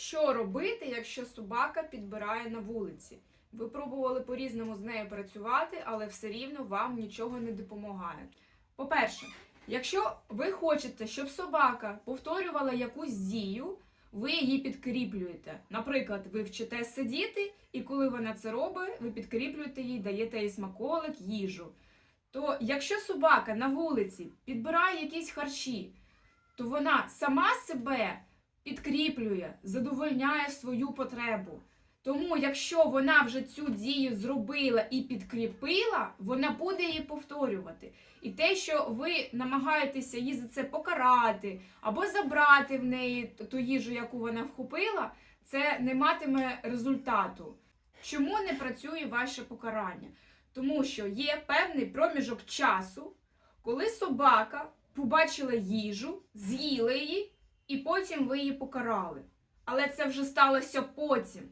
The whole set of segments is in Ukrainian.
Що робити, якщо собака підбирає на вулиці? Ви пробували по-різному з нею працювати, але все рівно вам нічого не допомагає. По-перше, якщо ви хочете, щоб собака повторювала якусь дію, ви її підкріплюєте. Наприклад, ви вчите сидіти, і коли вона це робить, ви підкріплюєте їй, даєте їй смаколик, їжу. То якщо собака на вулиці підбирає якісь харчі, то вона сама себе підкріплює, задовольняє свою потребу. Тому, якщо вона вже цю дію зробила і підкріпила, вона буде її повторювати. І те, що ви намагаєтеся її за це покарати або забрати в неї ту їжу, яку вона вхопила, це не матиме результату. Чому не працює ваше покарання? Тому що є певний проміжок часу, коли собака побачила їжу, з'їла її, і потім ви її покарали. Але це вже сталося потім.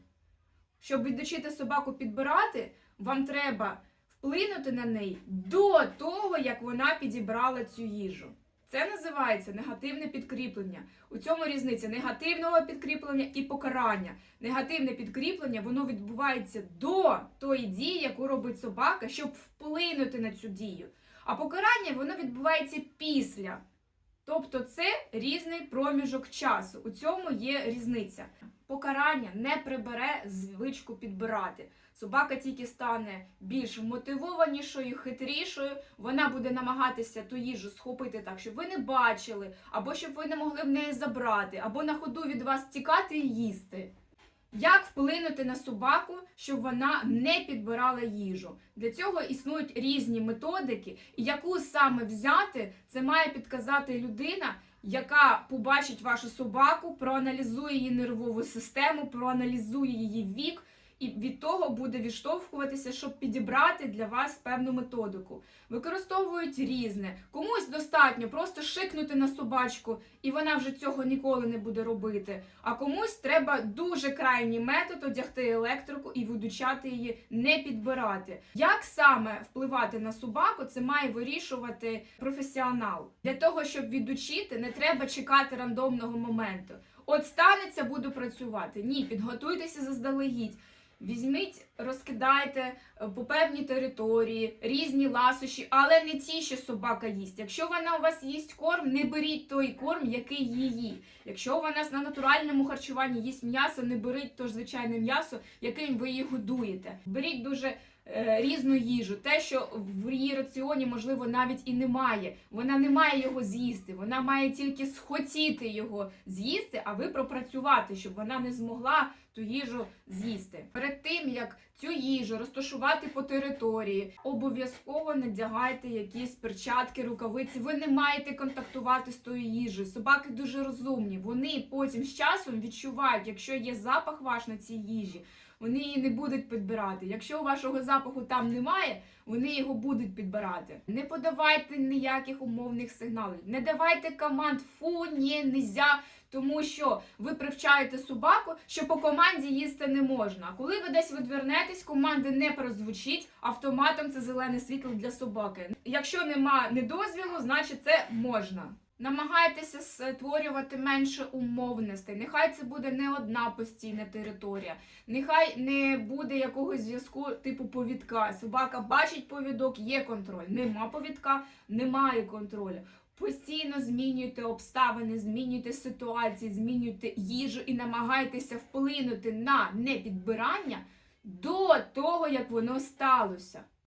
Щоб відучити собаку підбирати, вам треба вплинути на неї до того, як вона підібрала цю їжу. Це називається негативне підкріплення. У цьому різниця негативного підкріплення і покарання. Негативне підкріплення воно відбувається до тої дії, яку робить собака, щоб вплинути на цю дію. А покарання воно відбувається після. Тобто це різний проміжок часу. У цьому є різниця. Покарання не прибере звичку підбирати. Собака тільки стане більш мотивованішою, хитрішою. Вона буде намагатися ту їжу схопити так, щоб ви не бачили, або щоб ви не могли в неї забрати, або на ходу від вас тікати і їсти. Як вплинути на собаку, щоб вона не підбирала їжу? Для цього існують різні методики, і яку саме взяти, це має підказати людина, яка побачить вашу собаку, проаналізує її нервову систему, проаналізує її вік, і від того буде відштовхуватися, щоб підібрати для вас певну методику. Використовують різне. Комусь достатньо просто шикнути на собачку, і вона вже цього ніколи не буде робити. А комусь треба дуже крайній метод одягти електрику і видучати її не підбирати. Як саме впливати на собаку, це має вирішувати професіонал. Для того, щоб відучити, не треба чекати рандомного моменту. От станеться, буду працювати. Ні, підготуйтеся заздалегідь. Візьміть, розкидайте е, по певній території різні ласощі, але не ті, що собака їсть. Якщо вона у вас їсть корм, не беріть той корм, який її. Якщо вона на натуральному харчуванні їсть м'ясо, не беріть то ж звичайне м'ясо, яким ви її годуєте. Беріть дуже е, різну їжу, те, що в її раціоні, можливо, навіть і немає. Вона не має його з'їсти, вона має тільки схотіти його з'їсти, а ви пропрацювати, щоб вона не змогла ту їжу з'їсти. Перед тим як цю їжу розташувати по території, обов'язково надягайте якісь перчатки, рукавиці. Ви не маєте контактувати з тою їжею. Собаки дуже розумні. Вони потім з часом відчувають, якщо є запах ваш на цій їжі. Вони її не будуть підбирати. Якщо вашого запаху там немає, вони його будуть підбирати. Не подавайте ніяких умовних сигналів. Не давайте команд фу, ні, нельзя, тому що ви привчаєте собаку, що по команді їсти не можна. Коли ви десь відвернетесь, команди не прозвучить, автоматом це зелене світло для собаки. Якщо нема недозвілу, значить це можна. Намагайтеся створювати менше умовностей. Нехай це буде не одна постійна територія. Нехай не буде якогось зв'язку типу повідка. Собака бачить повідок, є контроль. Нема повідка, немає контролю. Постійно змінюйте обставини, змінюйте ситуації, змінюйте їжу і намагайтеся вплинути на непідбирання до того, як воно сталося.